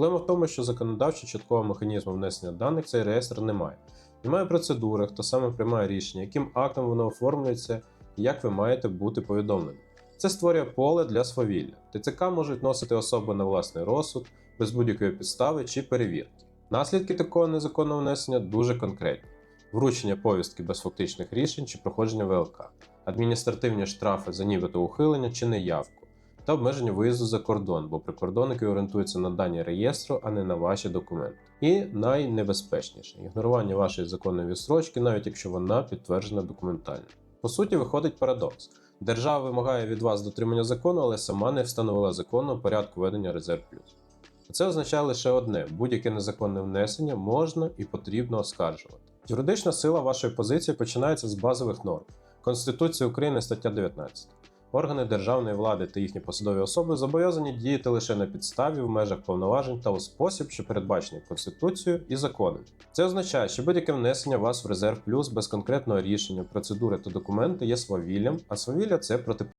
Проблема в тому, що законодавчо чіткого механізму внесення даних цей реєстр немає. Немає процедури, хто саме приймає рішення, яким актом воно оформлюється і як ви маєте бути повідомлені. Це створює поле для свавілля. ТЦК можуть носити особи на власний розсуд, без будь-якої підстави чи перевірки. Наслідки такого незаконного внесення дуже конкретні: вручення повістки без фактичних рішень чи проходження ВЛК, адміністративні штрафи за нібито ухилення чи неявку, та обмеження виїзду за кордон, бо прикордонники орієнтуються на дані реєстру, а не на ваші документи. І найнебезпечніше ігнорування вашої законної відстрочки, навіть якщо вона підтверджена документально. По суті, виходить парадокс. Держава вимагає від вас дотримання закону, але сама не встановила законного порядку ведення резерв плюс. Це означає лише одне: будь-яке незаконне внесення можна і потрібно оскаржувати. Юридична сила вашої позиції починається з базових норм Конституції України стаття 19. Органи державної влади та їхні посадові особи зобов'язані діяти лише на підставі в межах повноважень та у спосіб, що передбачений Конституцією і законом. Це означає, що будь-яке внесення вас в резерв плюс без конкретного рішення, процедури та документи є свавіллям, а свавілля це проти